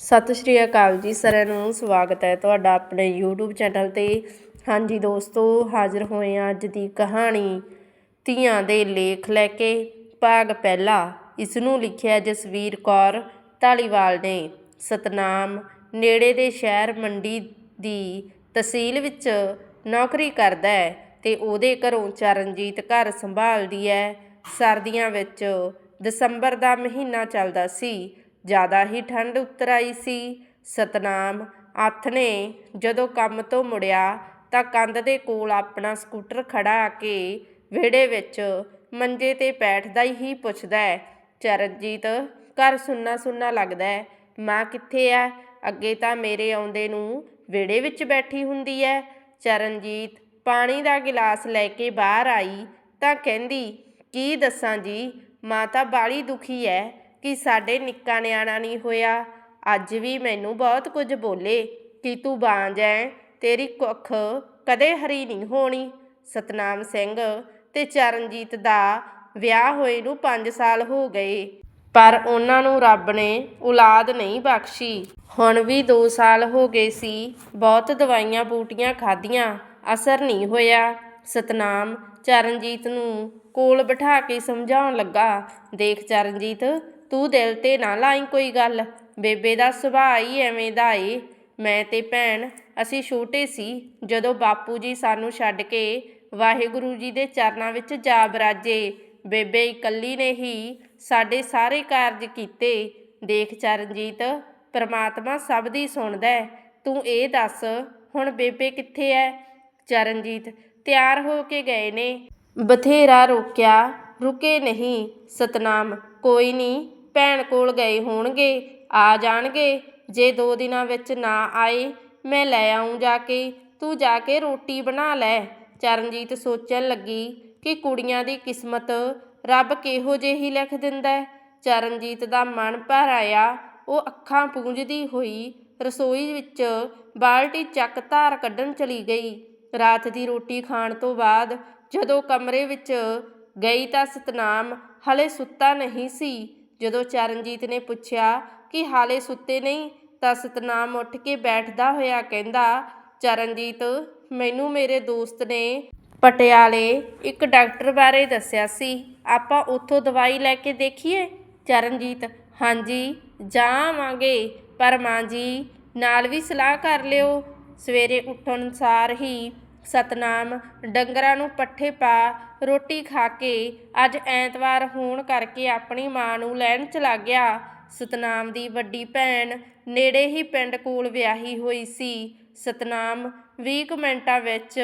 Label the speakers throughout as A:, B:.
A: ਸਤਿ ਸ਼੍ਰੀ ਅਕਾਲ ਜੀ ਸਾਰਿਆਂ ਨੂੰ, ਸਵਾਗਤ ਹੈ ਤੁਹਾਡਾ ਆਪਣੇ YouTube ਚੈਨਲ ਤੇ। ਹਾਂਜੀ ਦੋਸਤੋ, ਹਾਜ਼ਰ ਹੋਏ ਹਾਂ ਅੱਜ ਦੀ ਕਹਾਣੀ, ਧੀਆਂ ਦੇ ਲੇਖ ਲੈ ਕੇ। ਭਾਗ ਪਹਿਲਾ ਇਸ ਨੂੰ ਲਿਖਿਆ ਜਸਵੀਰ ਕੌਰ ਢਾਲੀਵਾਲ ਨੇ। ਸਤਨਾਮ ਨੇੜੇ ਦੇ ਸ਼ਹਿਰ ਮੰਡੀ ਦੀ ਤਹਿਸੀਲ ਵਿੱਚ ਨੌਕਰੀ ਕਰਦਾ ਹੈ ਤੇ ਉਹਦੇ ਘਰੋਂ ਚਰਨਜੀਤ ਘਰ ਸੰਭਾਲਦੀ ਹੈ। ਸਰਦੀਆਂ ਵਿੱਚ ਦਸੰਬਰ ਦਾ ਮਹੀਨਾ ਚੱਲਦਾ ਸੀ। ਜ਼ਿਆਦਾ ਹੀ ਠੰਡ ਉਤਰ ਆਈ ਸੀ। ਸਤਨਾਮ ਅੱਥ ਨੇ ਜਦੋਂ ਕੰਮ ਤੋਂ ਮੁੜਿਆ ਤਾਂ ਕੰਧ ਦੇ ਕੋਲ ਆਪਣਾ ਸਕੂਟਰ ਖੜਾ ਕੇ ਵਿਹੜੇ ਵਿੱਚ ਮੰਜੇ ਤੇ ਬੈਠਦਾ ਹੀ ਪੁੱਛਦਾ ਹੈ, ਚਰਨਜੀਤ, ਘਰ ਸੁੰਨਾ ਸੁੰਨਾ ਲੱਗਦਾ ਹੈ? ਮਾਂ ਕਿੱਥੇ ਹੈ ਅੱਗੇ ਤਾਂ ਮੇਰੇ ਆਉਂਦੇ ਨੂੰ ਵਿਹੜੇ ਵਿੱਚ ਬੈਠੀ ਹੁੰਦੀ ਹੈ। ਚਰਨਜੀਤ ਪਾਣੀ ਦਾ ਗਿਲਾਸ ਲੈ ਕੇ ਬਾਹਰ ਆਈ ਤਾਂ ਕਹਿੰਦੀ, ਕੀ ਦੱਸਾਂ ਜੀ, ਮਾਂ ਤਾਂ ਬਾਲੀ ਦੁਖੀ ਹੈ। ਕਿ ਸਾਡੇ ਨਿੱਕਾ ਨਿਆਣਾ ਨਹੀਂ ਹੋਇਆ। ਅੱਜ ਵੀ ਮੈਨੂੰ ਬਹੁਤ ਕੁਝ ਬੋਲੇ ਕਿ ਤੂੰ ਬਾਂਝ ਐ, ਤੇਰੀ ਕੁੱਖ ਕਦੇ ਹਰੀ ਨਹੀਂ ਹੋਣੀ। ਸਤਨਾਮ ਸਿੰਘ ਤੇ ਚਰਨਜੀਤ ਦਾ ਵਿਆਹ ਹੋਏ ਨੂੰ 5 ਸਾਲ ਹੋ ਗਏ, ਪਰ ਉਹਨਾਂ ਨੂੰ ਰੱਬ ਨੇ ਔਲਾਦ ਨਹੀਂ ਬਖਸ਼ੀ। ਹੁਣ ਵੀ 2 ਸਾਲ ਹੋ ਗਏ ਸੀ, ਬਹੁਤ ਦਵਾਈਆਂ ਬੂਟੀਆਂ ਖਾਧੀਆਂ, ਅਸਰ ਨਹੀਂ ਹੋਇਆ। ਸਤਨਾਮ ਚਰਨਜੀਤ ਨੂੰ ਕੋਲ ਬਿਠਾ ਕੇ ਸਮਝਾਉਣ ਲੱਗਾ, ਦੇਖ ਚਰਨਜੀਤ ਤੂੰ ਦਿਲ ਤੇ ਨਾ ਲਾਈ ਕੋਈ ਗੱਲ। ਬੇਬੇ ਦਾ ਸੁਭਾਅ ਹੀ ਐਵੇਂ ਦਾ ਏ। ਮੈਂ ਤੇ ਭੈਣ, ਅਸੀਂ ਛੋਟੇ ਸੀ, ਜਦੋਂ ਬਾਪੂ ਜੀ ਸਾਨੂੰ ਛੱਡ ਕੇ ਵਾਹਿਗੁਰੂ ਜੀ ਦੇ ਚਰਨਾਂ ਵਿੱਚ ਜਾ ਬਰਾਜੇ। ਬੇਬੇ ਇਕੱਲੀ ਨੇ ਹੀ ਸਾਡੇ ਸਾਰੇ ਕਾਰਜ ਕੀਤੇ। ਦੇਖ ਚਰਨਜੀਤ, ਪ੍ਰਮਾਤਮਾ ਸਭ ਦੀ ਸੁਣਦਾ ਹੈ। ਤੂੰ ਇਹ ਦੱਸ, ਹੁਣ ਬੇਬੇ ਕਿੱਥੇ ਐ? ਚਰਨਜੀਤ ਤਿਆਰ ਹੋ ਕੇ ਗਏ ਨੇ। ਬਥੇਰਾ ਰੋਕਿਆ, ਰੁਕੇ ਨਹੀਂ। ਸਤਨਾਮ, ਕੋਈ ਨਹੀਂ ਭੈਣ ਕੋਲ ਗਏ ਹੋਣਗੇ, ਆ ਜਾਣਗੇ। ਜੇ ਦੋ ਦਿਨਾਂ ਵਿੱਚ ਨਾ ਆਏ, ਮੈਂ ਲੈ ਆਊਂ ਜਾ ਕੇ। ਤੂੰ ਜਾ ਕੇ ਰੋਟੀ ਬਣਾ ਲੈ। ਚਰਨਜੀਤ ਸੋਚਣ ਲੱਗੀ ਕਿ ਕੁੜੀਆਂ ਦੀ ਕਿਸਮਤ ਰੱਬ ਕਿਹੋ ਜਿਹੀ ਲਿਖ ਦਿੰਦਾ ਚਰਨਜੀਤ ਦਾ ਮਨ ਭਰ ਆਇਆ। ਉਹ ਅੱਖਾਂ ਪੂੰਝਦੀ ਹੋਈ ਰਸੋਈ ਵਿੱਚ ਬਾਲਟੀ ਚੱਕ ਧਾਰ ਕੱਢਣ ਚਲੀ ਗਈ। ਰਾਤ ਦੀ ਰੋਟੀ ਖਾਣ ਤੋਂ ਬਾਅਦ ਜਦੋਂ ਕਮਰੇ ਵਿੱਚ ਗਈ ਤਾਂ ਸਤਨਾਮ ਹਲੇ ਸੁੱਤਾ ਨਹੀਂ ਸੀ। ਜਦੋਂ ਚਰਨਜੀਤ ਨੇ ਪੁੱਛਿਆ ਕਿ ਹਾਲੇ ਸੁੱਤੇ ਨਹੀਂ ਤਾਂ ਸਤਨਾਮ ਉੱਠ ਕੇ ਬੈਠਦਾ ਹੋਇਆ ਕਹਿੰਦਾ, ਚਰਨਜੀਤ, ਮੈਨੂੰ ਮੇਰੇ ਦੋਸਤ ਨੇ ਪਟਿਆਲੇ ਇੱਕ ਡਾਕਟਰ ਬਾਰੇ ਦੱਸਿਆ ਸੀ। ਆਪਾਂ ਉੱਥੋਂ ਦਵਾਈ ਲੈ ਕੇ ਦੇਖੀਏ? ਚਰਨਜੀਤ, ਹਾਂਜੀ ਜਾਵਾਂਗੇ ਪਰ ਮਾਂ ਜੀ, ਨਾਲ ਵੀ ਸਲਾਹ ਕਰ ਲਿਓ। ਸਵੇਰੇ ਉੱਠਣ ਸਾਰ ਹੀ ਸਤਨਾਮ ਡੰਗਰਾਂ ਨੂੰ ਪੱਠੇ ਪਾ ਰੋਟੀ ਖਾ ਕੇ ਅੱਜ ਐਤਵਾਰ ਹੋਣ ਕਰਕੇ ਆਪਣੀ ਮਾਂ ਨੂੰ ਲੈਣ ਚਲਾ ਗਿਆ। ਸਤਨਾਮ ਦੀ ਵੱਡੀ ਭੈਣ ਨੇੜੇ ਹੀ ਪਿੰਡ ਕੋਲ ਵਿਆਹੀ ਹੋਈ ਸੀ। ਸਤਨਾਮ 20 ਮਿੰਟਾਂ ਵਿੱਚ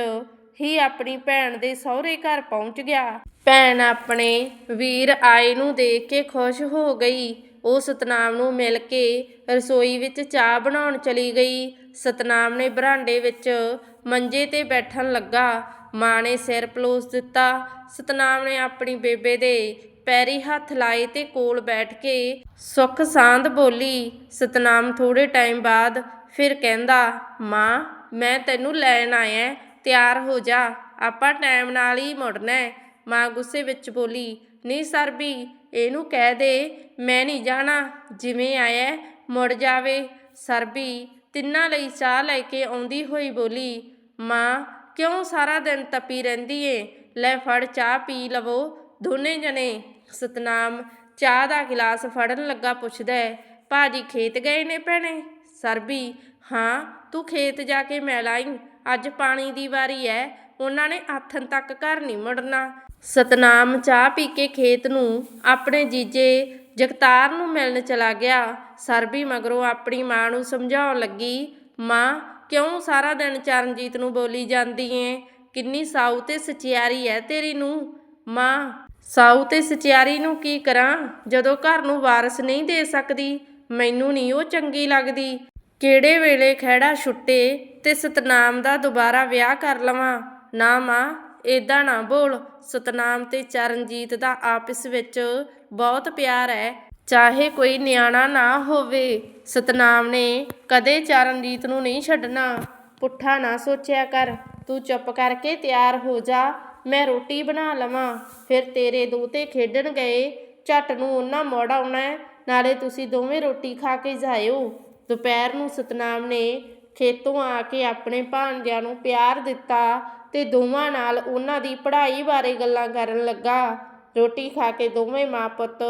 A: ਹੀ ਆਪਣੀ ਭੈਣ ਦੇ ਸਹੁਰੇ ਘਰ ਪਹੁੰਚ ਗਿਆ। ਭੈਣ ਆਪਣੇ ਵੀਰ ਆਏ ਨੂੰ ਦੇਖ ਕੇ ਖੁਸ਼ ਹੋ ਗਈ। ਉਹ ਸਤਨਾਮ ਨੂੰ ਮਿਲ ਕੇ ਰਸੋਈ ਵਿੱਚ ਚਾਹ ਬਣਾਉਣ ਚਲੀ ਗਈ। ਸਤਨਾਮ ਨੇ ਬਰਾਂਡੇ ਵਿੱਚ ਮੰਜੇ ਤੇ ਬੈਠਣ ਲੱਗਾ। ਮਾਂ ਨੇ ਸਿਰ ਪਲੋਸ ਦਿੱਤਾ। ਸਤਨਾਮ ਨੇ ਆਪਣੀ ਬੇਬੇ ਦੇ ਪੈਰੀ ਹੱਥ ਲਾਏ ਤੇ ਕੋਲ ਬੈਠ ਕੇ ਸੁੱਖ ਸਾਂਦ ਬੋਲੀ। ਸਤਨਾਮ ਥੋੜੇ ਟਾਈਮ ਬਾਅਦ ਫਿਰ ਕਹਿੰਦਾ, ਮਾਂ, ਮੈਂ ਤੈਨੂੰ ਲੈਣ ਆਇਆ, ਤਿਆਰ ਹੋ ਜਾ। ਆਪਾਂ ਟਾਈਮ ਨਾਲ ਹੀ ਮੁੜਨਾ ਮਾਂ ਗੁੱਸੇ ਵਿੱਚ ਬੋਲੀ, ਨਹੀਂ ਸਰ ਵੀ, ਇਹਨੂੰ ਕਹਿ ਦੇ, ਮੈਂ ਨਹੀਂ ਜਾਣਾ। ਜਿਵੇਂ ਆਇਆ, ਮੁੜ ਜਾਵੇ। ਸਰਬੀ ਤਿੰਨਾਂ ਲਈ ਚਾਹ ਲੈ ਕੇ ਆਉਂਦੀ ਹੋਈ ਬੋਲੀ, ਮਾਂ ਕਿਉਂ ਸਾਰਾ ਦਿਨ ਤਪੀ ਰਹਿੰਦੀ ਏ? ਲੈ ਫੜ ਚਾਹ ਪੀ ਲਵੋ। ਦੋਨੇ ਜਣੇ ਸਤਨਾਮ ਚਾਹ ਦਾ ਗਿਲਾਸ ਫੜਨ ਲੱਗਾ ਪੁੱਛਦਾ ਹੈ, ਭਾਜੀ ਖੇਤ ਗਏ ਨੇ ਭੈਣੇ? ਸਰਬੀ, ਹਾਂ, ਤੂੰ ਖੇਤ ਜਾ ਕੇ ਮੈਂ ਲਾਈ ਅੱਜ ਪਾਣੀ ਦੀ ਵਾਰੀ ਐ, ਉਹਨਾਂ ਨੇ ਆਥਣ ਤੱਕ ਘਰ ਨਹੀਂ ਮੁੜਨਾ। ਸਤਨਾਮ ਚਾਹ ਪੀ ਕੇ ਖੇਤ ਨੂੰ ਆਪਣੇ ਜੀਜੇ ਜਗਤਾਰ ਨੂੰ ਮਿਲਣ ਚਲਾ ਗਿਆ। ਸਰਬੀ ਮਗਰੋਂ ਆਪਣੀ ਮਾਂ ਨੂੰ ਸਮਝਾਉਣ ਲੱਗੀ, ਮਾਂ ਕਿਉਂ ਸਾਰਾ ਦਿਨ ਚਰਨਜੀਤ ਨੂੰ ਬੋਲੀ ਜਾਂਦੀ ਏ? ਕਿੰਨੀ ਸਾਊ ਤੇ ਸਚਿਆਰੀ ਐ ਤੇਰੀ ਨੂੰ ਮਾਂ, ਸਾਊ ਤੇ ਸਚਿਆਰੀ ਨੂੰ ਕੀ ਕਰਾਂ? ਜਦੋਂ ਘਰ ਨੂੰ ਵਾਰਸ ਨਹੀਂ ਦੇ ਸਕਦੀ, ਮੈਨੂੰ ਨਹੀਂ ਉਹ ਚੰਗੀ ਲੱਗਦੀ। ਕਿਹੜੇ ਵੇਲੇ ਖਹਿੜਾ ਛੁੱਟੇ ਤੇ ਸਤਨਾਮ ਦਾ ਦੁਬਾਰਾ ਵਿਆਹ ਕਰ ਲਵਾਂ? ਨਾ ਮਾਂ, ਏਦਾਂ ਨਾ ਬੋਲ। ਸਤਨਾਮ ਤੇ ਚਰਨਜੀਤ ਦਾ ਆਪਸ ਵਿੱਚ ਬਹੁਤ ਪਿਆਰ ਹੈ ਚਾਹੇ ਕੋਈ ਨਿਆਣਾ ਨਾ ਹੋਵੇ, ਸਤਨਾਮ ਨੇ ਕਦੇ ਚਰਨਜੀਤ ਨੂੰ ਨਹੀਂ ਛੱਡਣਾ। ਪੁੱਠਾ ਨਾ ਸੋਚਿਆ ਕਰ, ਤੂੰ ਚੁੱਪ ਕਰਕੇ ਤਿਆਰ ਹੋ ਜਾ, ਮੈਂ ਰੋਟੀ ਬਣਾ ਲਵਾਂ। ਫਿਰ ਤੇਰੇ ਦੋਤੇ ਖੇਡਣ ਗਏ, ਝੱਟ ਨੂੰ ਉਹਨਾਂ ਮੋੜ ਆਉਣਾ ਨਾਲੇ ਤੁਸੀਂ ਦੋਵੇਂ ਰੋਟੀ ਖਾ ਕੇ ਜਾਇਓ। ਦੁਪਹਿਰ ਨੂੰ ਸਤਨਾਮ ਨੇ ਖੇਤੋਂ ਆ ਕੇ ਆਪਣੇ ਭਾਣਜਿਆਂ ਨੂੰ ਪਿਆਰ ਦਿੱਤਾ ਤੇ ਦੋਵਾਂ ਨਾਲ ਉਹਨਾਂ ਦੀ ਪੜ੍ਹਾਈ ਬਾਰੇ ਗੱਲਾਂ ਕਰਨ ਲੱਗਾ। ਰੋਟੀ ਖਾ ਕੇ ਦੋਵੇਂ ਮਾਂ ਪੁੱਤ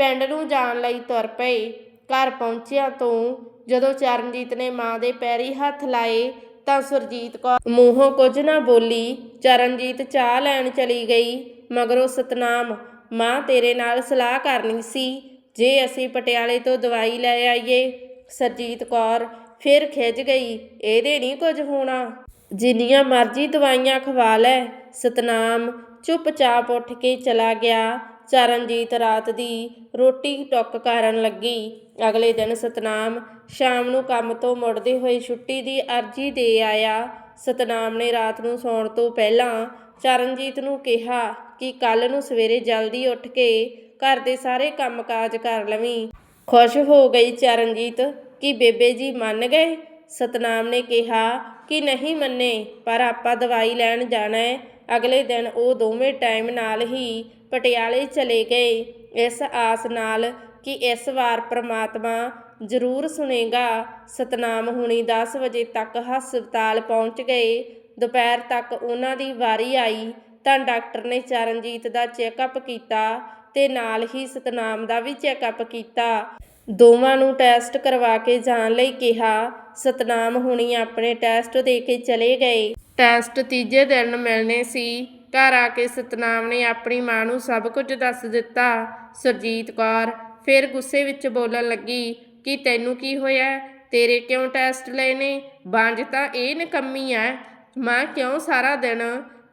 A: ਪਿੰਡ ਨੂੰ ਜਾਣ ਲਈ ਤੁਰ ਪਏ। ਘਰ ਪਹੁੰਚਿਆਂ ਤੋਂ ਜਦੋਂ ਚਰਨਜੀਤ ਨੇ ਮਾਂ ਦੇ ਪੈਰੀ ਹੱਥ ਲਾਏ ਤਾਂ ਸੁਰਜੀਤ ਕੌਰ ਮੂੰਹੋਂ ਕੁਝ ਨਾ ਬੋਲੀ। ਚਰਨਜੀਤ ਚਾਹ ਲੈਣ ਚਲੀ ਗਈ, ਮਗਰੋਂ ਸਤਨਾਮ, ਮਾਂ, ਤੇਰੇ ਨਾਲ ਸਲਾਹ ਕਰਨੀ ਸੀ। ਜੇ ਅਸੀਂ ਪਟਿਆਲੇ ਤੋਂ ਦਵਾਈ ਲੈ ਆਈਏ। ਸਰਜੀਤ ਕੌਰ ਫਿਰ ਖਿੱਚ ਗਈ, ਇਹਦੇ ਨਹੀਂ ਕੁਝ ਹੋਣਾ। ਜਿੰਨੀਆਂ ਮਰਜ਼ੀ ਦਵਾਈਆਂ ਖਵਾ ਲੈ। ਸਤਨਾਮ ਚੁੱਪਚਾਪ ਉੱਠ ਕੇ ਚਲਾ ਗਿਆ। ਚਰਨਜੀਤ ਰਾਤ ਦੀ ਰੋਟੀ ਟੁੱਕ ਕਰਨ ਲੱਗੀ। ਅਗਲੇ ਦਿਨ ਸਤਨਾਮ ਸ਼ਾਮ ਨੂੰ ਕੰਮ ਤੋਂ ਮੁੜਦੇ ਹੋਏ ਛੁੱਟੀ ਦੀ ਅਰਜ਼ੀ ਦੇ ਆਇਆ। ਸਤਨਾਮ ਨੇ ਰਾਤ ਨੂੰ ਸੌਣ ਤੋਂ ਪਹਿਲਾਂ ਚਰਨਜੀਤ ਨੂੰ ਕਿਹਾ ਕਿ ਕੱਲ ਨੂੰ ਸਵੇਰੇ ਜਲਦੀ ਉੱਠ ਕੇ ਘਰ ਦੇ ਸਾਰੇ ਕੰਮਕਾਜ ਕਰ ਲਵੀਂ। ਖੁਸ਼ ਹੋ ਗਈ ਚਰਨਜੀਤ ਕਿ ਬੇਬੇ ਜੀ ਮੰਨ ਗਏ। ਸਤਨਾਮ ਨੇ ਕਿਹਾ ਕਿ ਨਹੀਂ ਮੰਨੇ, ਪਰ ਆਪਾਂ ਦਵਾਈ ਲੈਣ ਜਾਣਾ ਹੈ। ਅਗਲੇ ਦਿਨ ਉਹ ਦੋਵੇਂ ਟਾਈਮ ਨਾਲ ਹੀ ਪਟਿਆਲੇ ਚਲੇ ਗਏ। ਇਸ ਆਸ ਨਾਲ ਕਿ ਇਸ ਵਾਰ ਪ੍ਰਮਾਤਮਾ ਜ਼ਰੂਰ ਸੁਣੇਗਾ। ਸਤਨਾਮ ਹੁਣੀ 10 ਵਜੇ ਤੱਕ ਹਸਪਤਾਲ ਪਹੁੰਚ ਗਏ। ਦੁਪਹਿਰ ਤੱਕ ਉਹਨਾਂ ਦੀ ਵਾਰੀ ਆਈ। ਤਾਂ ਡਾਕਟਰ ਨੇ ਚਰਨਜੀਤ ਦਾ ਚੈੱਕਅਪ ਕੀਤਾ ਤੇ ਨਾਲ ਹੀ ਸਤਨਾਮ ਦਾ ਵੀ ਚੈੱਕਅਪ ਕੀਤਾ। ਦੋਵਾਂ ਨੂੰ ਟੈਸਟ ਕਰਵਾ ਕੇ ਜਾਣ ਲਈ ਕਿਹਾ। ਸਤਨਾਮ ਹੁਣੀ ਆਪਣੇ ਟੈਸਟ ਦੇ ਕੇ ਚਲੇ ਗਏ। ਟੈਸਟ ਤੀਜੇ ਦਿਨ ਮਿਲਣੇ ਸੀ। ਘਰ ਆ ਕੇ ਸਤਨਾਮ ਨੇ ਆਪਣੀ ਮਾਂ ਨੂੰ ਸਭ ਕੁਝ ਦੱਸ ਦਿੱਤਾ। ਸਰਜੀਤ ਕੌਰ ਫਿਰ ਗੁੱਸੇ ਵਿੱਚ ਬੋਲਣ ਲੱਗੀ ਕਿ ਤੈਨੂੰ ਕੀ ਹੋਇਆ? ਤੇਰੇ ਕਿਉਂ ਟੈਸਟ ਲਏ ਨੇ? ਬਾਂਝ ਤਾਂ ਇਹ ਨਕੰਮੀ ਐ। ਮਾਂ ਕਿਉਂ ਸਾਰਾ ਦਿਨ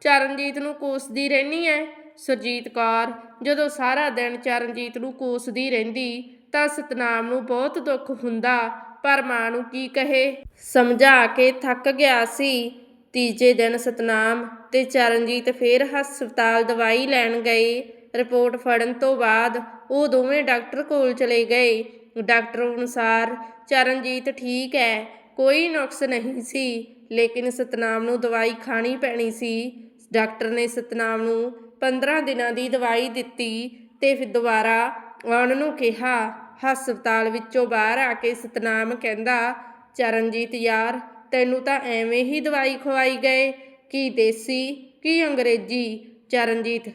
A: ਚਰਨਜੀਤ ਨੂੰ ਕੋਸਦੀ ਰਹਿਨੀ ਐ? ਸੁਰਜੀਤ ਕੌਰ ਜਦੋਂ ਸਾਰਾ ਦਿਨ ਚਰਨਜੀਤ ਨੂੰ ਕੋਸਦੀ ਰਹਿੰਦੀ ਤਾਂ ਸਤਨਾਮ ਨੂੰ ਬਹੁਤ ਦੁੱਖ ਹੁੰਦਾ, ਪਰ ਮਾਂ ਨੂੰ ਕੀ ਕਹੇ? ਸਮਝਾ ਕੇ ਥੱਕ ਗਿਆ ਸੀ। ਤੀਜੇ ਦਿਨ ਸਤਨਾਮ ਤੇ ਚਰਨਜੀਤ ਫੇਰ ਹਸਪਤਾਲ ਦਵਾਈ ਲੈਣ ਗਏ। ਰਿਪੋਰਟ ਫੜਨ ਤੋਂ ਬਾਅਦ ਉਹ ਦੋਵੇਂ ਡਾਕਟਰ ਕੋਲ ਚਲੇ ਗਏ। ਡਾਕਟਰ ਅਨੁਸਾਰ ਚਰਨਜੀਤ ਠੀਕ ਹੈ, ਕੋਈ ਨੁਕਸ ਨਹੀਂ ਸੀ, ਲੇਕਿਨ ਸਤਨਾਮ ਨੂੰ ਦਵਾਈ ਖਾਣੀ ਪੈਣੀ ਸੀ। ਡਾਕਟਰ ਨੇ ਸਤਨਾਮ ਨੂੰ 15 ਦਿਨਾਂ ਦੀ ਦਵਾਈ ਦਿੱਤੀ ਤੇ ਫਿਰ ਦੁਬਾਰਾ ਆਉਣ ਨੂੰ ਕਿਹਾ। ਹਸਪਤਾਲ ਵਿੱਚੋਂ ਬਾਹਰ ਆ ਕੇ ਸਤਨਾਮ ਕਹਿੰਦਾ, ਚਰਨਜੀਤ ਯਾਰ, ਤੈਨੂੰ ਤਾਂ ਐਵੇਂ ਹੀ ਦਵਾਈ ਖਵਾਈ ਗਏ। ਕੀ ਦੇਸੀ, ਕੀ ਅੰਗਰੇਜ਼ੀ, ਚਰਨਜੀਤ?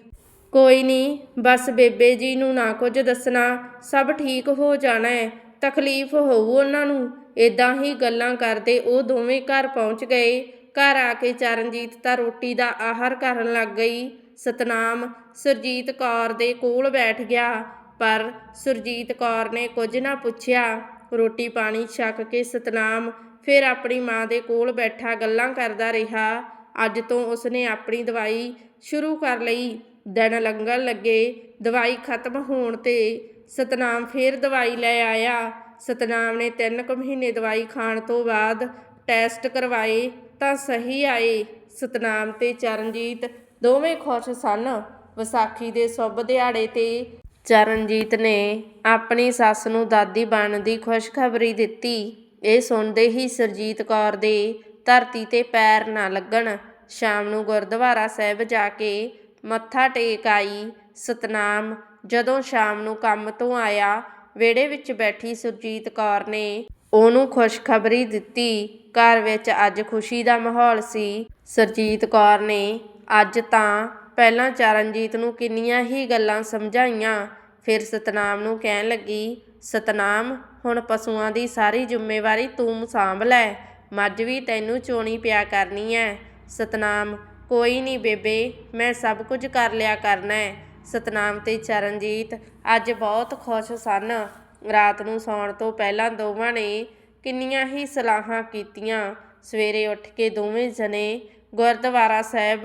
A: ਕੋਈ ਨਹੀਂ ਬਸ ਬੇਬੇ ਜੀ ਨੂੰ ਨਾ ਕੁਝ ਦੱਸਣਾ, ਸਭ ਠੀਕ ਹੋ ਜਾਣਾ ਹੈ ਤਕਲੀਫ ਹੋਊ ਉਹਨਾਂ ਨੂੰ। ਇਦਾਂ ਹੀ ਗੱਲਾਂ ਕਰਦੇ ਉਹ ਦੋਵੇਂ ਘਰ ਪਹੁੰਚ ਗਏ। ਘਰ ਆ ਕੇ ਚਰਨਜੀਤ ਤਾਂ ਰੋਟੀ ਦਾ ਆਹਾਰ ਕਰਨ ਲੱਗ ਗਈ। ਸਤਨਾਮ ਸੁਰਜੀਤ ਕੌਰ ਦੇ ਕੋਲ ਬੈਠ ਗਿਆ, ਪਰ ਸੁਰਜੀਤ ਕੌਰ ਨੇ ਕੁਝ ਨਾ ਪੁੱਛਿਆ। ਰੋਟੀ ਪਾਣੀ ਛਕ ਕੇ ਸਤਨਾਮ ਫਿਰ ਆਪਣੀ ਮਾਂ ਦੇ ਕੋਲ ਬੈਠਾ, ਗੱਲਾਂ ਕਰਦਾ ਰਿਹਾ। ਅੱਜ ਤੋਂ ਉਸਨੇ ਆਪਣੀ ਦਵਾਈ ਸ਼ੁਰੂ ਕਰ ਲਈ। ਦਿਨ ਲੰਘਣ ਲੱਗੇ। ਦਵਾਈ ਖਤਮ ਹੋਣ ਤੇ ਸਤਨਾਮ ਫਿਰ ਦਵਾਈ ਲੈ ਆਇਆ। ਸਤਨਾਮ ਨੇ 3 ਕੁ ਮਹੀਨੇ ਦਵਾਈ ਖਾਣ ਤੋਂ ਬਾਅਦ ਟੈਸਟ ਕਰਵਾਏ ਤਾਂ ਸਹੀ ਆਏ। ਸਤਨਾਮ ਤੇ ਚਰਨਜੀਤ ਦੋਵੇਂ ਖੁਸ਼ ਸਨ। ਵਿਸਾਖੀ ਦੇ ਸੁੱਭ ਦਿਹਾੜੇ ਤੇ ਚਰਨਜੀਤ ਨੇ ਆਪਣੀ ਸੱਸ ਨੂੰ ਦਾਦੀ ਬਣਨ ਦੀ ਖੁਸ਼ਖਬਰੀ ਦਿੱਤੀ। ਇਹ ਸੁਣਦੇ ਹੀ ਸਰਜੀਤ ਕੌਰ ਦੇ ਧਰਤੀ ਤੇ ਪੈਰ ਨਾ ਲੱਗਣ। ਸ਼ਾਮ ਨੂੰ ਗੁਰਦੁਆਰਾ ਸਾਹਿਬ ਜਾ ਕੇ ਮੱਥਾ ਟੇਕ ਆਈ। ਸਤਨਾਮ, ਜਦੋਂ ਸ਼ਾਮ ਨੂੰ ਕੰਮ ਤੋਂ ਆਇਆ, ਵਿਹੜੇ ਵਿੱਚ ਬੈਠੀ ਸੁਰਜੀਤ ਕੌਰ ਨੇ ਉਹਨੂੰ ਖੁਸ਼ਖਬਰੀ ਦਿੱਤੀ। ਘਰ ਵਿੱਚ ਅੱਜ ਖੁਸ਼ੀ ਦਾ ਮਾਹੌਲ ਸੀ। ਸਰਜੀਤ ਕੌਰ ਨੇ ਅੱਜ ਤਾਂ ਪਹਿਲਾਂ ਚਰਨਜੀਤ ਨੂੰ ਕਿੰਨੀਆਂ ਹੀ ਗੱਲਾਂ ਸਮਝਾਈਆਂ। ਫਿਰ ਸਤਨਾਮ ਨੂੰ ਕਹਿਣ ਲੱਗੀ, ਸਤਨਾਮ, ਹੁਣ ਪਸ਼ੂਆਂ ਦੀ ਸਾਰੀ ਜ਼ਿੰਮੇਵਾਰੀ ਤੂੰ ਸਾਂਭ ਲੈ। ਮੱਝ ਵੀ ਤੈਨੂੰ ਚੋਣੀ ਪਿਆ ਕਰਨੀ ਐ। ਸਤਨਾਮ, ਕੋਈ ਨਹੀਂ ਬੇਬੇ, ਮੈਂ ਸਭ ਕੁਝ ਕਰ ਲਿਆ ਕਰਨਾ ਹੈ ਸਤਨਾਮ ਤੇ ਚਰਨਜੀਤ ਅੱਜ ਬਹੁਤ ਖੁਸ਼ ਸਨ। ਰਾਤ ਨੂੰ ਸੌਣ ਤੋਂ ਪਹਿਲਾਂ ਦੋਵਾਂ ਨੇ ਕਿੰਨੀਆਂ ਹੀ ਸਲਾਹਾਂ ਕੀਤੀਆਂ। ਸਵੇਰੇ ਉੱਠ ਕੇ ਦੋਵੇਂ ਜਣੇ ਗੁਰਦੁਆਰਾ ਸਾਹਿਬ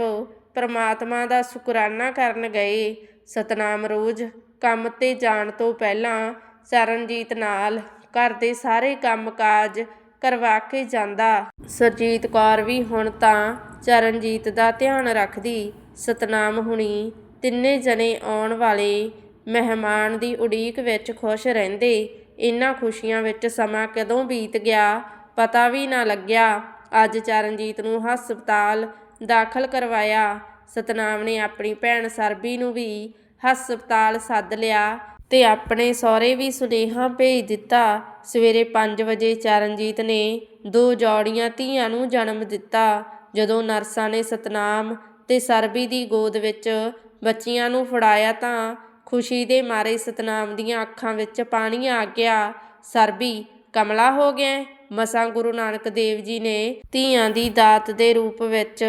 A: ਪਰਮਾਤਮਾ ਦਾ ਸ਼ੁਕਰਾਨਾ ਕਰਨ ਗਏ। ਸਤਨਾਮ ਰੋਜ਼ ਕੰਮ ਤੇ ਜਾਣ ਤੋਂ ਪਹਿਲਾਂ ਚਰਨਜੀਤ ਨਾਲ ਘਰ ਦੇ ਸਾਰੇ ਕੰਮਕਾਜ ਕਰਵਾ ਕੇ ਜਾਂਦਾ। ਸਰਜੀਤ ਕੌਰ ਵੀ ਹੁਣ ਤਾਂ ਚਰਨਜੀਤ ਦਾ ਧਿਆਨ ਰੱਖਦੀ। ਸਤਨਾਮ ਹੁਣੀ ਤਿੰਨੇ ਜਣੇ ਆਉਣ ਵਾਲੇ ਮਹਿਮਾਨ ਦੀ ਉਡੀਕ ਵਿੱਚ ਖੁਸ਼ ਰਹਿੰਦੇ। ਇਨ੍ਹਾਂ ਖੁਸ਼ੀਆਂ ਵਿੱਚ ਸਮਾਂ ਕਦੋਂ ਬੀਤ ਗਿਆ ਪਤਾ ਵੀ ਨਾ ਲੱਗਿਆ। ਅੱਜ ਚਰਨਜੀਤ ਨੂੰ ਹਸਪਤਾਲ ਦਾਖਲ ਕਰਵਾਇਆ। ਸਤਨਾਮ ਨੇ ਆਪਣੀ ਭੈਣ ਸਰਬੀ ਨੂੰ ਵੀ ਹਸਪਤਾਲ ਸੱਦ ਲਿਆ। ਤੇ ਆਪਣੇ ਸਹੁਰੇ ਵੀ ਸੁਨੇਹਾ ਭੇਜ ਦਿੱਤਾ। ਸਵੇਰੇ 5 ਵਜੇ ਚਰਨਜੀਤ ਨੇ ਦੋ ਜੋੜੀਆਂ ਧੀਆਂ ਨੂੰ ਜਨਮ ਦਿੱਤਾ। ਜਦੋਂ ਨਰਸਾਂ ਨੇ ਸਤਨਾਮ ਤੇ ਸਰਬੀ ਦੀ ਗੋਦ ਵਿੱਚ ਬੱਚੀਆਂ ਨੂੰ ਫੜਾਇਆ ਤਾਂ ਖੁਸ਼ੀ ਦੇ ਮਾਰੇ ਸਤਨਾਮ ਦੀਆਂ ਅੱਖਾਂ ਵਿੱਚ ਪਾਣੀ ਆ ਗਿਆ। ਸਰਬੀ, ਕਮਲਾ ਹੋ ਗਿਆ ਮਸਾਂ ਗੁਰੂ ਨਾਨਕ ਦੇਵ ਜੀ ਨੇ ਧੀਆਂ ਦੀ ਦਾਤ ਦੇ ਰੂਪ ਵਿੱਚ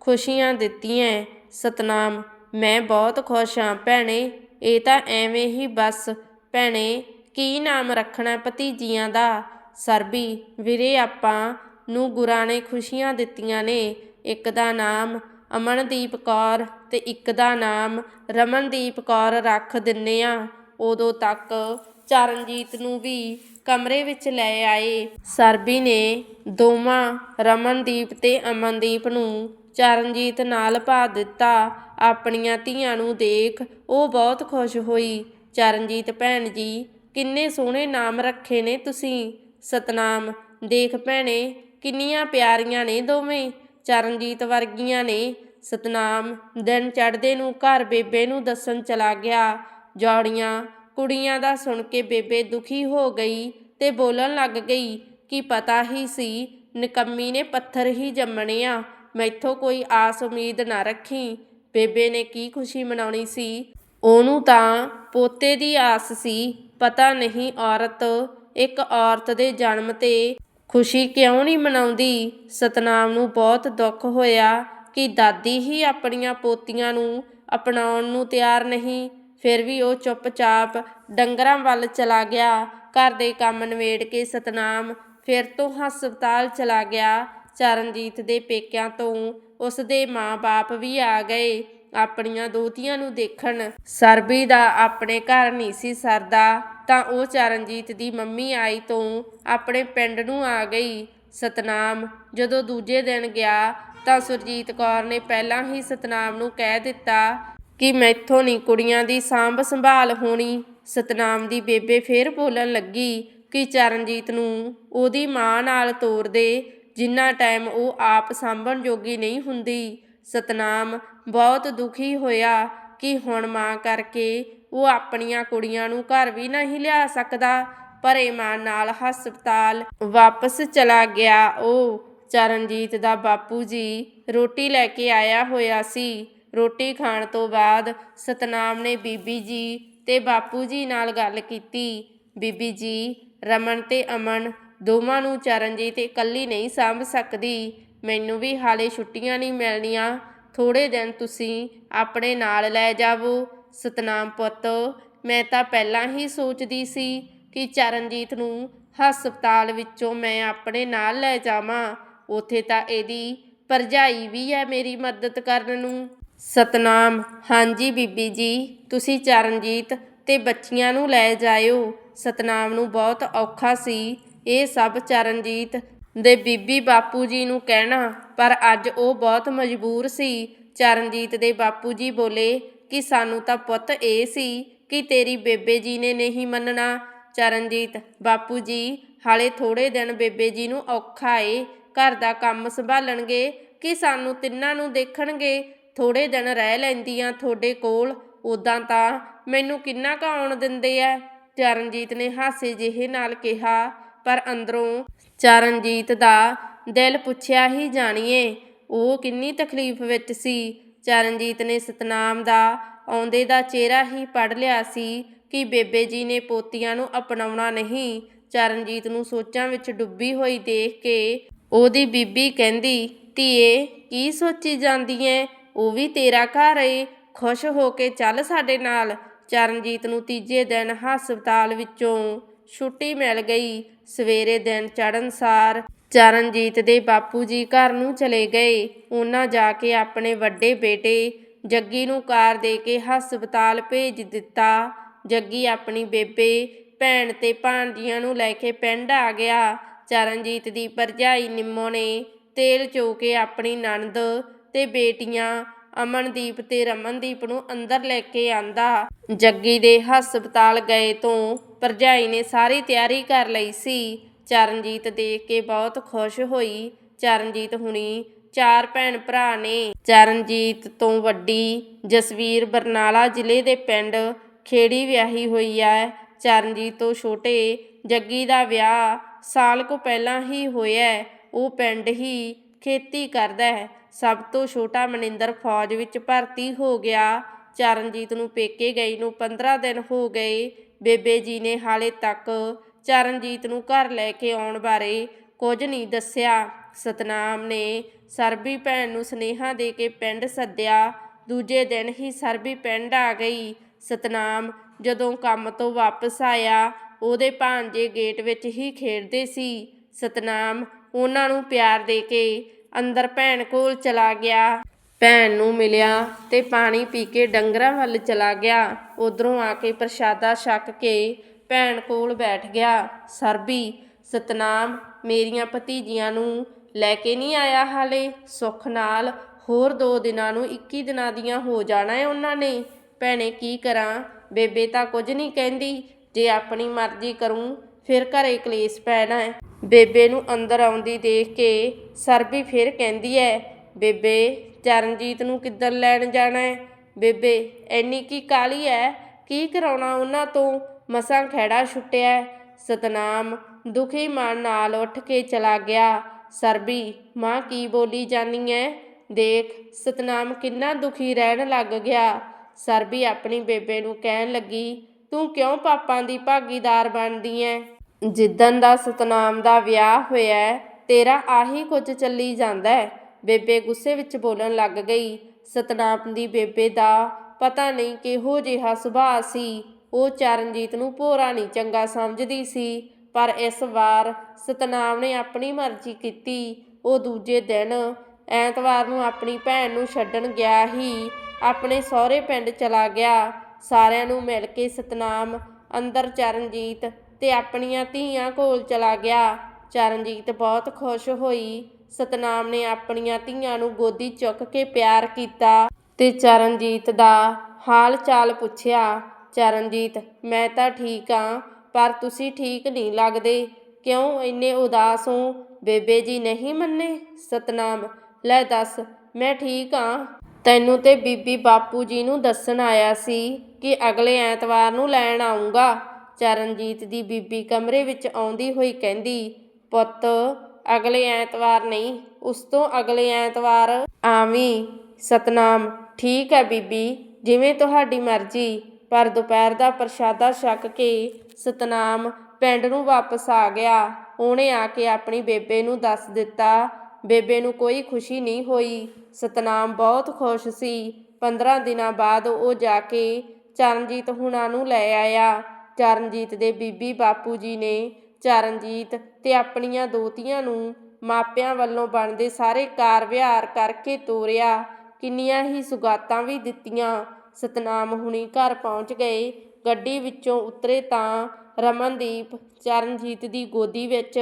A: ਖੁਸ਼ੀਆਂ ਦਿੱਤੀਆਂ। ਸਤਨਾਮ, ਮੈਂ ਬਹੁਤ ਖੁਸ਼ ਹਾਂ ਭੈਣੇ ਇਹ ਤਾਂ ਐਵੇਂ ਹੀ ਬਸ, ਭੈਣੇ, ਕੀ ਨਾਮ ਰੱਖਣਾ ਭਤੀਜੀਆਂ ਦਾ? ਸਰਬੀ, ਵੀਰੇ ਆਪਾਂ ਨੂੰ ਗੁਰਾਂ ਨੇ ਖੁਸ਼ੀਆਂ ਦਿੱਤੀਆਂ ਨੇ। ਇੱਕ ਦਾ ਨਾਮ ਅਮਨਦੀਪ ਕੌਰ ਤੇ ਇੱਕ ਦਾ ਨਾਮ ਰਮਨਦੀਪ ਕੌਰ ਰੱਖ ਦਿੰਨੇ ਆ। ਉਦੋਂ ਤੱਕ ਚਰਨਜੀਤ ਨੂੰ ਵੀ ਕਮਰੇ ਵਿੱਚ ਲੈ ਆਏ। ਸਰਬੀ ਨੇ ਦੋਵਾਂ, ਰਮਨਦੀਪ ਤੇ ਅਮਨਦੀਪ ਨੂੰ ਚਰਨਜੀਤ ਨਾਲ ਪਾ ਦਿੱਤਾ, ਆਪਣੀਆਂ ਧੀਆਂ ਨੂੰ ਦੇਖ ਉਹ ਬਹੁਤ ਖੁਸ਼ ਹੋਈ। ਚਰਨਜੀਤ, ਭੈਣ ਜੀ, ਕਿੰਨੇ ਸੋਹਣੇ ਨਾਮ ਰੱਖੇ ਨੇ ਤੁਸੀਂ। ਸਤਨਾਮ, ਦੇਖ ਭੈਣੇ, ਕਿੰਨੀਆਂ ਪਿਆਰੀਆਂ ਨੇ ਦੋਵੇਂ। ਚਰਨਜੀਤ ਵਰਗੀਆਂ ਨੇ। ਸਤਨਾਮ, ਦਿਨ ਚੜ੍ਹਦੇ ਨੂੰ ਘਰ ਬੇਬੇ ਨੂੰ ਦੱਸਣ ਚਲਾ ਗਿਆ। ਜੋੜੀਆਂ, ਕੁੜੀਆਂ ਦਾ ਸੁਣ ਕੇ ਬੇਬੇ ਦੁਖੀ ਹੋ ਗਈ ਤੇ ਬੋਲਣ ਲੱਗ ਗਈ ਕਿ ਪਤਾ ਹੀ ਸੀ, ਨਿਕੰਮੀ ਨੇ ਪੱਥਰ ਹੀ ਜੰਮਣੇ ਆ। ਮੈਥੋਂ ਕੋਈ ਆਸ ਉਮੀਦ ਨਾ ਰੱਖੀ। ਬੇਬੇ ਨੇ ਕੀ ਖੁਸ਼ੀ ਮਨਾਉਣੀ ਸੀ? ਉਹਨੂੰ ਤਾਂ ਪੋਤੇ ਦੀ ਆਸ ਸੀ। ਪਤਾ ਨਹੀਂ ਔਰਤ, ਇੱਕ ਔਰਤ ਦੇ ਜਨਮ ਤੇ ਖੁਸ਼ੀ ਕਿਉਂ ਨਹੀਂ ਮਨਾਉਂਦੀ? ਸਤਨਾਮ ਨੂੰ ਬਹੁਤ ਦੁੱਖ ਹੋਇਆ ਕਿ ਦਾਦੀ ਹੀ ਆਪਣੀਆਂ ਪੋਤੀਆਂ ਨੂੰ ਅਪਣਾਉਣ ਨੂੰ ਤਿਆਰ ਨਹੀਂ। ਫਿਰ ਵੀ ਉਹ ਚੁੱਪਚਾਪ ਡੰਗਰਾਂ ਵੱਲ ਚਲਾ ਗਿਆ। ਘਰ ਦੇ ਕੰਮ ਨਿਬੇੜ ਕੇ ਸਤਨਾਮ ਫਿਰ ਤੋਂ ਹਸਪਤਾਲ ਚਲਾ ਗਿਆ। ਚਰਨਜੀਤ ਦੇ ਪੇਕਿਆਂ ਤੋਂ ਉਸ ਦੇ ਮਾਂ-ਬਾਪ ਵੀ ਆ ਗਏ। ਆਪਣੀਆਂ ਦੋਤੀਆਂ ਨੂੰ ਦੇਖਣ ਸਰਬੀ ਦਾ ਆਪਣੇ ਘਰ ਨਹੀਂ ਸੀ ਸਰਦਾ, ਤਾਂ ਉਹ ਚਰਨਜੀਤ ਦੀ ਮੰਮੀ ਆਈ ਤੋਂ ਆਪਣੇ ਪਿੰਡ ਨੂੰ ਆ ਗਈ। ਸਤਨਾਮ ਜਦੋਂ ਦੂਜੇ ਦਿਨ ਗਿਆ, ਤਾਂ ਸੁਰਜੀਤ ਕੌਰ ਨੇ ਪਹਿਲਾਂ ਹੀ ਸਤਨਾਮ ਨੂੰ ਕਹਿ ਦਿੱਤਾ ਕਿ ਮੈਥੋਂ ਨਹੀਂ ਕੁੜੀਆਂ ਦੀ ਸਾਂਭ ਸੰਭਾਲ ਹੋਣੀ। ਸਤਨਾਮ ਦੀ ਬੇਬੇ ਫੇਰ ਬੋਲਣ ਲੱਗੀ ਕਿ ਚਰਨਜੀਤ ਨੂੰ ਉਹਦੀ ਮਾਂ ਨਾਲ ਤੋਰ ਦੇ। ਜਿੰਨਾ ਟਾਈਮ ਉਹ ਆਪ ਸਾਂਭਣ ਜੋਗੀ ਨਹੀਂ ਹੁੰਦੀ, ਸਤਨਾਮ ਬਹੁਤ ਦੁਖੀ ਹੋਇਆ ਕਿ ਹੁਣ ਮਾਂ ਕਰਕੇ ਉਹ ਆਪਣੀਆਂ ਕੁੜੀਆਂ ਨੂੰ ਘਰ ਵੀ ਨਹੀਂ ਲਿਆ ਸਕਦਾ, ਪਰ ਇਮਾਨ ਨਾਲ ਹਸਪਤਾਲ ਵਾਪਸ ਚਲਾ ਗਿਆ। ਉਹ ਚਰਨਜੀਤ ਦਾ ਬਾਪੂ ਜੀ ਰੋਟੀ ਲੈ ਕੇ ਆਇਆ ਹੋਇਆ ਸੀ। ਰੋਟੀ ਖਾਣ ਤੋਂ ਬਾਅਦ ਸਤਨਾਮ ਨੇ ਬੀਬੀ ਜੀ ਤੇ ਬਾਪੂ ਜੀ ਨਾਲ ਗੱਲ ਕੀਤੀ। ਬੀਬੀ ਜੀ ਰਮਨ ਤੇ ਅਮਨ ਦੋਵਾਂ ਨੂੰ ਚਰਨਜੀਤ ਇਕੱਲੀ ਨਹੀਂ ਸਾਂਭ ਸਕਦੀ। ਮੈਨੂੰ ਵੀ ਹਾਲੇ ਛੁੱਟੀਆਂ ਨਹੀਂ ਮਿਲਣੀਆਂ। ਥੋੜੇ ਦਿਨ ਤੁਸੀਂ ਆਪਣੇ ਨਾਲ ਲੈ ਜਾਵੋ। ਸਤਨਾਮ ਪੁੱਤ, ਮੈਂ ਤਾਂ ਪਹਿਲਾਂ ਹੀ ਸੋਚਦੀ ਸੀ ਕਿ ਚਰਨਜੀਤ ਨੂੰ ਹਸਪਤਾਲ ਵਿੱਚੋਂ ਮੈਂ ਆਪਣੇ ਨਾਲ ਲੈ ਜਾਵਾਂ। ਉਥੇ ਤਾਂ ਇਹਦੀ ਭਰਜਾਈ ਵੀ ਹੈ ਮੇਰੀ ਮਦਦ ਕਰਨ ਨੂੰ। ਸਤਨਾਮ, ਹਾਂਜੀ ਬੀਬੀ ਜੀ, ਤੁਸੀਂ ਚਰਨਜੀਤ ਤੇ ਬੱਚੀਆਂ ਨੂੰ ਲੈ ਜਾਇਓ। ਸਤਨਾਮ ਨੂੰ ਬਹੁਤ ਔਖਾ ਸੀ। ਇਹ ਸਭ ਚਰਨਜੀਤ ਦੇ ਬੀਬੀ ਬਾਪੂ ਜੀ ਨੂੰ ਕਹਿਣਾ, ਪਰ ਅੱਜ ਉਹ ਬਹੁਤ ਮਜਬੂਰ ਸੀ। ਚਰਨਜੀਤ ਦੇ ਬਾਪੂ ਜੀ ਬੋਲੇ ਕਿ ਸਾਨੂੰ ਤਾਂ ਪੁੱਤ ਇਹ ਸੀ ਕਿ ਤੇਰੀ ਬੇਬੇ ਜੀ ਨੇ ਨਹੀਂ ਮੰਨਣਾ। ਚਰਨਜੀਤ, ਬਾਪੂ ਜੀ, ਹਾਲੇ ਥੋੜੇ ਦਿਨ ਬੇਬੇ ਜੀ ਨੂੰ ਔਖਾ ਏ, ਘਰ ਦਾ ਕੰਮ ਸੰਭਾਲਣਗੇ ਕਿ ਸਾਨੂੰ ਤਿੰਨਾਂ ਨੂੰ ਦੇਖਣਗੇ? ਥੋੜੇ ਦਿਨ ਰਹਿ ਲੈਂਦੀਆਂ ਤੁਹਾਡੇ ਕੋਲ ਉਦਾਂ ਤਾਂ ਮੈਨੂੰ ਕਿੰਨਾ ਕੁ ਆਉਣ ਦਿੰਦੇ ਆ? ਚਰਨਜੀਤ ਨੇ ਹਾਸੇ ਜਿਹੇ ਨਾਲ ਕਿਹਾ ਪਰ ਅੰਦਰੋਂ ਚਰਨਜੀਤ ਦਾ ਦਿਲ ਪੁੱਛਿਆ ਹੀ ਜਾਣੀਏ, ਉਹ ਕਿੰਨੀ ਤਕਲੀਫ ਵਿੱਚ ਸੀ। ਚਰਨਜੀਤ ਨੇ ਸਤਨਾਮ ਦਾ ਆਉਂਦੇ ਦਾ ਚਿਹਰਾ ਹੀ ਪੜ ਲਿਆ ਸੀ ਕਿ ਬੇਬੇ ਜੀ ਨੇ ਪੋਤੀਆਂ ਨੂੰ ਅਪਣਾਉਣਾ ਨਹੀਂ। ਚਰਨਜੀਤ ਨੂੰ ਸੋਚਾਂ ਵਿੱਚ ਡੁੱਬੀ ਹੋਈ ਦੇਖ ਕੇ ਉਹਦੀ ਬੀਬੀ ਕਹਿੰਦੀ, ਧੀਏ, ਕੀ ਸੋਚੀ ਜਾਂਦੀ ਐ ਉਹ ਵੀ ਤੇਰਾ ਘਰ ਏ, ਖੁਸ਼ ਹੋ ਕੇ ਚੱਲ ਸਾਡੇ ਨਾਲ। ਚਰਨਜੀਤ ਨੂੰ ਤੀਜੇ ਦਿਨ ਹਸਪਤਾਲ ਵਿੱਚੋਂ ਛੁੱਟੀ ਮਿਲ ਗਈ। ਸਵੇਰੇ ਦਿਨ ਚੜ੍ਹਨ ਸਾਰ ਚਰਨਜੀਤ ਦੇ ਬਾਪੂ ਜੀ ਘਰ ਨੂੰ ਚਲੇ ਗਏ। ਉਹਨਾਂ ਜਾ ਕੇ ਆਪਣੇ ਵੱਡੇ ਬੇਟੇ ਜੱਗੀ ਨੂੰ ਕਾਰ ਦੇ ਕੇ ਹਸਪਤਾਲ ਭੇਜ ਦਿੱਤਾ। ਜੱਗੀ ਆਪਣੀ ਬੇਬੇ, ਭੈਣ ਤੇ ਭਾਣਜੀਆਂ ਨੂੰ ਲੈ ਕੇ ਪਿੰਡ ਆ ਗਿਆ। ਚਰਨਜੀਤ ਦੀ ਭਰਜਾਈ ਨਿੰਮੋ ਨੇ ਤੇਲ ਚੋ ਕੇ ਆਪਣੀ ਨਣਦ ਤੇ ਬੇਟੀਆਂ ਅਮਨਦੀਪ ਤੇ ਰਮਨਦੀਪ ਨੂੰ ਅੰਦਰ ਲੈ ਕੇ ਆਂਦਾ। ਜੱਗੀ ਦੇ ਹਸਪਤਾਲ ਗਏ ਤੋਂ ਭਰਜਾਈ ਨੇ ਸਾਰੀ ਤਿਆਰੀ ਕਰ ਲਈ ਸੀ। ਚਰਨਜੀਤ ਦੇਖ ਕੇ ਬਹੁਤ ਖੁਸ਼ ਹੋਈ। ਚਰਨਜੀਤ ਹੁਣੀ ਚਾਰ ਭੈਣ ਭਰਾ ਨੇ। ਚਰਨਜੀਤ ਤੋਂ ਵੱਡੀ ਜਸਵੀਰ ਬਰਨਾਲਾ ਜ਼ਿਲ੍ਹੇ ਦੇ ਪਿੰਡ ਖੇੜੀ ਵਿਆਹੀ ਹੋਈ ਹੈ ਚਰਨਜੀਤ ਤੋਂ ਛੋਟੇ ਜੱਗੀ ਦਾ ਵਿਆਹ ਸਾਲ ਕੁ ਪਹਿਲਾਂ ਹੀ ਹੋਇਆ ਉਹ ਪਿੰਡ ਹੀ ਖੇਤੀ ਕਰਦਾ ਹੈ ਸਭ ਤੋਂ ਛੋਟਾ ਮਨਿੰਦਰ ਫੌਜ ਵਿੱਚ ਭਰਤੀ ਹੋ ਗਿਆ। ਚਰਨਜੀਤ ਨੂੰ ਪੇਕੇ ਗਈ ਨੂੰ 15 ਦਿਨ ਹੋ ਗਏ। ਬੇਬੇ ਜੀ ਨੇ ਹਾਲੇ ਤੱਕ ਚਰਨਜੀਤ ਨੂੰ ਘਰ ਲੈ ਕੇ ਆਉਣ ਬਾਰੇ ਕੁਝ ਨਹੀਂ ਦੱਸਿਆ। ਸਤਨਾਮ ਨੇ ਸਰਬੀ ਭੈਣ ਨੂੰ ਸੁਨੇਹਾ ਦੇ ਕੇ ਪਿੰਡ ਸੱਦਿਆ। ਦੂਜੇ ਦਿਨ ਹੀ ਸਰਬੀ ਪਿੰਡ ਆ ਗਈ। ਸਤਨਾਮ ਜਦੋਂ ਕੰਮ ਤੋਂ ਵਾਪਸ ਆਇਆ, ਉਹਦੇ ਭਾਂਜੇ ਗੇਟ ਵਿੱਚ ਹੀ ਖੇਡਦੇ ਸੀ। ਸਤਨਾਮ ਉਹਨਾਂ ਨੂੰ ਪਿਆਰ ਦੇ ਕੇ ਅੰਦਰ ਭੈਣ ਕੋਲ ਚਲਾ ਗਿਆ। ਭੈਣ ਨੂੰ ਮਿਲਿਆ ਤੇ ਪਾਣੀ ਪੀ ਕੇ ਡੰਗਰਾਂ ਵੱਲ ਚਲਾ ਗਿਆ। ਉਧਰੋਂ ਆ ਕੇ ਪ੍ਰਸ਼ਾਦਾ ਛਕ ਕੇ ਭੈਣ ਕੋਲ ਬੈਠ ਗਿਆ। ਸਰਬੀ, ਸਤਨਾਮ, ਮੇਰੀਆਂ ਭਤੀਜੀਆਂ ਨੂੰ ਲੈ ਕੇ ਨਹੀਂ ਆਇਆ ਹਾਲੇ। ਸੁੱਖ ਨਾਲ ਹੋਰ ਦੋ ਦਿਨਾਂ ਨੂੰ 21 ਦਿਨਾਂ ਦੀਆਂ ਹੋ ਜਾਣਾ ਹੈ ਉਹਨਾਂ ਨੇ। ਭੈਣੇ, ਕੀ ਕਰਾਂ? ਬੇਬੇ ਤਾਂ ਕੁਝ ਨਹੀਂ ਕਹਿੰਦੀ। ਜੇ ਆਪਣੀ ਮਰਜ਼ੀ ਕਰੂੰ ਫਿਰ ਘਰੇ ਕਲੇਸ਼ ਪੈਣਾ ਹੈ। ਬੇਬੇ ਨੂੰ ਅੰਦਰ ਆਉਂਦੀ ਦੇਖ ਕੇ ਸਰਬੀ ਫਿਰ ਕਹਿੰਦੀ ਹੈ, ਬੇਬੇ, ਚਰਨਜੀਤ ਨੂੰ ਕਿੱਧਰ ਲੈਣ ਜਾਣਾ ਹੈ? ਬੇਬੇ ਐਨੀ ਕੀ ਕਾਲੀ ਹੈ? ਕੀ ਕਰਾਉਣਾ ਉਹਨਾਂ ਤੋਂ? ਮਸਾਂ ਖੈੜਾ ਛੁੱਟਿਆ ਸਤਨਾਮ ਦੁਖੀ ਮਨ ਨਾਲ ਉੱਠ ਕੇ ਚਲਾ ਗਿਆ। ਸਰਬੀ ਮਾਂ, ਕੀ ਬੋਲੀ ਜਾਨੀ ਐ ਦੇਖ, ਸਤਨਾਮ ਕਿੰਨਾ ਦੁਖੀ ਰਹਿਣ ਲੱਗ ਗਿਆ। ਸਰਬੀ ਆਪਣੀ ਬੇਬੇ ਨੂੰ ਕਹਿਣ ਲੱਗੀ, ਤੂੰ ਕਿਉਂ ਪਾਪਾਂ ਦੀ ਭਾਗੀਦਾਰ ਬਣਦੀ ਐ ਜਿੱਦਣ ਦਾ ਸਤਨਾਮ ਦਾ ਵਿਆਹ ਹੋਇਆ ਤੇਰਾ ਆਹੀ ਕੁਝ ਚੱਲੀ ਜਾਂਦਾ ਹੈ। ਬੇਬੇ ਗੁੱਸੇ ਵਿੱਚ ਬੋਲਣ ਲੱਗ ਗਈ, ਸਤਨਾਮ ਦੀ ਬੇਬੇ ਦਾ ਪਤਾ ਨਹੀਂ ਕਿਹੋ ਜਿਹਾ ਸੁਭਾਅ ਸੀ। ਉਹ ਚਰਨਜੀਤ ਨੂੰ ਭੋਰਾ ਨਹੀਂ ਚੰਗਾ ਸਮਝਦੀ ਸੀ, ਪਰ ਇਸ ਵਾਰ ਸਤਨਾਮ ਨੇ ਆਪਣੀ ਮਰਜ਼ੀ ਕੀਤੀ। ਉਹ ਦੂਜੇ ਦਿਨ ਐਤਵਾਰ ਨੂੰ ਆਪਣੀ ਭੈਣ ਨੂੰ ਛੱਡਣ ਗਿਆ ਹੀ, ਆਪਣੇ ਸਹੁਰੇ ਪਿੰਡ ਚਲਾ ਗਿਆ। ਸਾਰਿਆਂ ਨੂੰ ਮਿਲ ਕੇ ਸਤਨਾਮ, ਅੰਦਰ ਚਰਨਜੀਤ ਤੇ ਆਪਣੀਆਂ ਧੀਆਂ ਕੋਲ ਚਲਾ ਗਿਆ। ਚਰਨਜੀਤ ਬਹੁਤ ਖੁਸ਼ ਹੋਈ। ਸਤਨਾਮ ਨੇ ਆਪਣੀਆਂ ਧੀਆਂ ਨੂੰ ਗੋਦੀ ਚੁੱਕ ਕੇ ਪਿਆਰ ਕੀਤਾ ਤੇ ਚਰਨਜੀਤ ਦਾ ਹਾਲ ਚਾਲ ਪੁੱਛਿਆ, ਚਰਨਜੀਤ, ਮੈਂ ਤਾਂ ਠੀਕ ਆ, ਪਰ ਤੁਸੀਂ ਠੀਕ ਨਹੀਂ ਲੱਗਦੇ। ਕਿਉਂ ਇੰਨੇ ਉਦਾਸ ਹੋ? ਬੇਬੇ ਜੀ ਨਹੀਂ ਮੰਨੇ? ਸਤਨਾਮ, ਲੈ ਦੱਸ, ਮੈਂ ਠੀਕ ਆ। ਤੈਨੂੰ ਤੇ ਬੀਬੀ ਬਾਪੂ ਜੀ ਨੂੰ ਦੱਸਣ ਆਇਆ ਸੀ ਕਿ ਅਗਲੇ ਐਤਵਾਰ ਨੂੰ ਲੈਣ ਆਉਂਗਾ ਚਰਨਜੀਤ ਦੀ ਬੀਬੀ ਕਮਰੇ ਵਿੱਚ ਆਉਂਦੀ ਹੋਈ ਕਹਿੰਦੀ, ਪੁੱਤ, ਅਗਲੇ ਐਤਵਾਰ ਨਹੀਂ, ਉਸ ਤੋਂ ਅਗਲੇ ਐਤਵਾਰ ਆਵੀਂ। ਸਤਨਾਮ, ਠੀਕ ਹੈ ਬੀਬੀ, ਜਿਵੇਂ ਤੁਹਾਡੀ ਮਰਜ਼ੀ, ਪਰ ਦੁਪਹਿਰ ਦਾ ਪ੍ਰਸ਼ਾਦਾ ਛਕ ਕੇ ਸਤਨਾਮ ਪਿੰਡ ਨੂੰ ਵਾਪਸ ਆ ਗਿਆ। ਉਹਨੇ ਆ ਕੇ ਆਪਣੀ ਬੇਬੇ ਨੂੰ ਦੱਸ ਦਿੱਤਾ। ਬੇਬੇ ਨੂੰ ਕੋਈ ਖੁਸ਼ੀ ਨਹੀਂ ਹੋਈ। ਸਤਨਾਮ ਬਹੁਤ ਖੁਸ਼ ਸੀ। 15 ਦਿਨਾਂ ਬਾਅਦ ਉਹ ਜਾ ਕੇ ਚਰਨਜੀਤ ਹੁਣਾਂ ਨੂੰ ਲੈ ਆਇਆ। ਚਰਨਜੀਤ ਦੇ ਬੀਬੀ ਬਾਪੂ ਜੀ ਨੇ ਚਰਨਜੀਤ ਤੇ ਆਪਣੀਆਂ ਦੋਤੀਆਂ ਨੂੰ ਮਾਪਿਆਂ ਵੱਲੋਂ ਬਣਦੇ ਸਾਰੇ ਕਾਰ ਵਿਹਾਰ ਕਰਕੇ ਤੋਰਿਆ। ਕਿੰਨੀਆਂ ਹੀ ਸੁਗਾਤਾਂ ਵੀ ਦਿੱਤੀਆਂ। ਸਤਨਾਮ ਹੁਣੀ ਘਰ ਪਹੁੰਚ ਗਏ। ਗੱਡੀ ਵਿੱਚੋਂ ਉਤਰੇ ਤਾਂ ਰਮਨਦੀਪ ਚਰਨਜੀਤ ਦੀ ਗੋਦੀ ਵਿੱਚ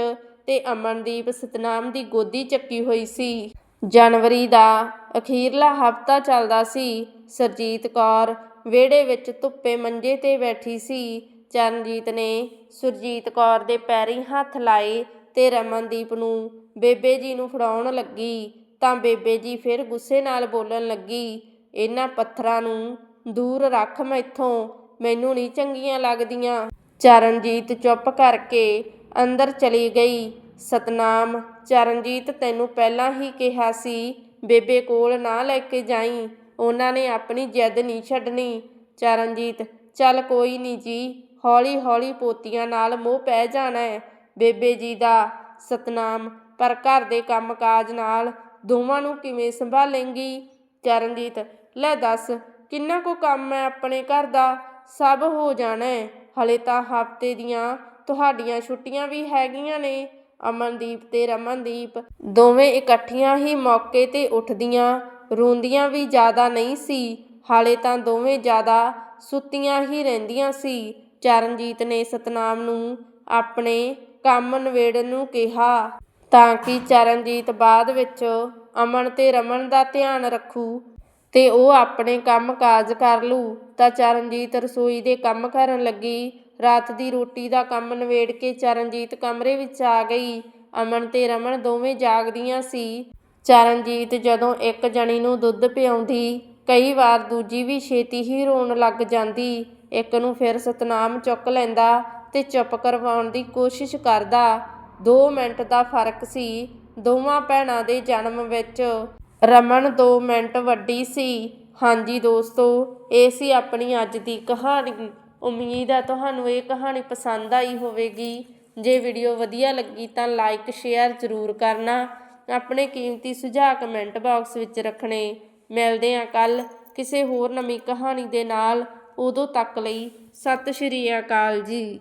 A: ਤੇ ਅਮਨਦੀਪ ਸਤਨਾਮ ਦੀ ਗੋਦੀ ਚੱਕੀ ਹੋਈ ਸੀ। ਜਨਵਰੀ ਦਾ ਅਖੀਰਲਾ ਹਫਤਾ ਚੱਲਦਾ ਸੀ। ਸਰਜੀਤ ਕੌਰ ਵਿਹੜੇ ਵਿੱਚ ਧੁੱਪੇ ਮੰਜੇ ਤੇ ਬੈਠੀ ਸੀ। ਚਰਨਜੀਤ ਨੇ ਸੁਰਜੀਤ ਕੌਰ ਦੇ ਪੈਰੀਂ ਹੱਥ ਲਾਏ ਤੇ ਰਮਨਦੀਪ ਨੂੰ ਬੇਬੇ ਜੀ ਨੂੰ ਫੜਾਉਣ ਲੱਗੀ, ਤਾਂ ਬੇਬੇ ਜੀ ਫਿਰ ਗੁੱਸੇ ਨਾਲ ਬੋਲਣ ਲੱਗੀ, ਇਹਨਾਂ ਪੱਥਰਾਂ ਨੂੰ ਦੂਰ ਰੱਖ ਮੈਥੋਂ, ਮੈਨੂੰ ਨਹੀਂ ਚੰਗੀਆਂ ਲੱਗਦੀਆਂ। ਚਰਨਜੀਤ ਚੁੱਪ ਕਰਕੇ ਅੰਦਰ ਚਲੀ ਗਈ। ਸਤਨਾਮ, ਚਰਨਜੀਤ ਤੈਨੂੰ ਪਹਿਲਾਂ ਹੀ ਕਿਹਾ ਸੀ, ਬੇਬੇ ਕੋਲ ਨਾ ਲੈ ਕੇ ਜਾਈ, ਉਹਨਾਂ ਨੇ ਆਪਣੀ ਜਿੱਦ ਨਹੀਂ ਛੱਡਣੀ। ਚਰਨਜੀਤ, ਚੱਲ ਕੋਈ ਨਹੀਂ ਜੀ ਹੌਲੀ ਹੌਲੀ ਪੋਤੀਆਂ ਨਾਲ ਮੋਹ ਪੈ ਜਾਣਾ ਹੈ। ਬੇਬੇ ਜੀ ਦਾ ਸਤਨਾਮ, ਪਰ ਘਰ ਦੇ ਕੰਮਕਾਜ ਨਾਲ ਦੋਵਾਂ ਨੂੰ ਕਿਵੇਂ ਸੰਭਾਲੇਂਗੀ? ਚਰਨਜੀਤ, ਲੈ ਦੱਸ, ਕਿੰਨਾ ਕੋ ਕੰਮ ਹੈ ਆਪਣੇ ਘਰ ਦਾ? ਸਭ ਹੋ ਜਾਣਾ ਹੈ। ਹਲੇ ਤਾਂ ਹਫ਼ਤੇ ਦੀਆਂ ਤੁਹਾਡੀਆਂ ਛੁੱਟੀਆਂ ਵੀ ਹੈਗੀਆਂ ਨੇ। ਅਮਨਦੀਪ ਤੇ ਰਮਨਦੀਪ ਦੋਵੇਂ ਇਕੱਠੀਆਂ ਹੀ ਮੌਕੇ ਤੇ ਉੱਠਦੀਆਂ। ਰੋਂਦੀਆਂ ਵੀ ਜ਼ਿਆਦਾ ਨਹੀਂ ਸੀ। ਹਾਲੇ ਤਾਂ ਦੋਵੇਂ ਜ਼ਿਆਦਾ ਸੁੱਤੀਆਂ ਹੀ ਰਹਿੰਦੀਆਂ ਸੀ। ਚਰਨਜੀਤ ਨੇ ਸਤਨਾਮ ਨੂੰ ਆਪਣੇ ਕੰਮ ਨਿਬੇੜਨ ਨੂੰ ਕਿਹਾ ਤਾਂ ਕਿ ਚਰਨਜੀਤ ਬਾਅਦ ਵਿੱਚ ਅਮਨ ਤੇ ਰਮਨ ਦਾ ਧਿਆਨ ਰੱਖੂ ਤੇ ਉਹ ਆਪਣੇ ਕੰਮ ਕਾਜ ਕਰ ਲੂ। ਤਾਂ ਚਰਨਜੀਤ ਰਸੋਈ ਦੇ ਕੰਮ ਕਰਨ ਲੱਗੀ। ਰਾਤ ਦੀ ਰੋਟੀ ਦਾ ਕੰਮ ਨਿਬੇੜ ਕੇ ਚਰਨਜੀਤ ਕਮਰੇ ਵਿੱਚ ਆ ਗਈ। ਅਮਨ ਤੇ ਰਮਨ ਦੋਵੇਂ ਜਾਗਦੀਆਂ ਸੀ। ਚਰਨਜੀਤ ਜਦੋਂ ਇੱਕ ਜਣੀ ਨੂੰ ਦੁੱਧ ਪਿਆਉਂਦੀ, ਕਈ ਵਾਰ ਦੂਜੀ ਵੀ ਛੇਤੀ ਹੀ ਰੋਣ ਲੱਗ ਜਾਂਦੀ। ਇੱਕ ਨੂੰ ਫਿਰ ਸਤਨਾਮ ਚੁੱਕ ਲੈਂਦਾ ਤੇ ਚੁੱਪ ਕਰਵਾਉਣ ਦੀ ਕੋਸ਼ਿਸ਼ ਕਰਦਾ। 2 ਮਿੰਟ ਦਾ ਫ਼ਰਕ ਸੀ। ਦੋਵਾਂ ਭੈਣਾਂ ਦੇ ਜਨਮ ਵਿੱਚ ਰਮਨ 2 ਮਿੰਟ ਵੱਡੀ ਸੀ। ਹਾਂਜੀ ਦੋਸਤੋ, ਇਹ ਸੀ ਆਪਣੀ ਅੱਜ ਦੀ ਕਹਾਣੀ। ਉਮੀਦ ਹੈ ਤੁਹਾਨੂੰ ਇਹ ਕਹਾਣੀ ਪਸੰਦ ਆਈ ਹੋਵੇਗੀ। ਜੇ ਵੀਡੀਓ ਵਧੀਆ ਲੱਗੀ ਤਾਂ ਲਾਈਕ ਸ਼ੇਅਰ ਜ਼ਰੂਰ ਕਰਨਾ। ਆਪਣੇ ਕੀਮਤੀ ਸੁਝਾਅ ਕਮੈਂਟ ਬਾਕਸ ਵਿੱਚ ਰੱਖਣੇ। ਮਿਲਦੇ ਹਾਂ ਕੱਲ ਕਿਸੇ ਹੋਰ ਨਵੀਂ ਕਹਾਣੀ ਦੇ ਨਾਲ। ਉਦੋਂ ਤੱਕ ਲਈ ਸਤਿ ਸ਼੍ਰੀ ਅਕਾਲ ਜੀ।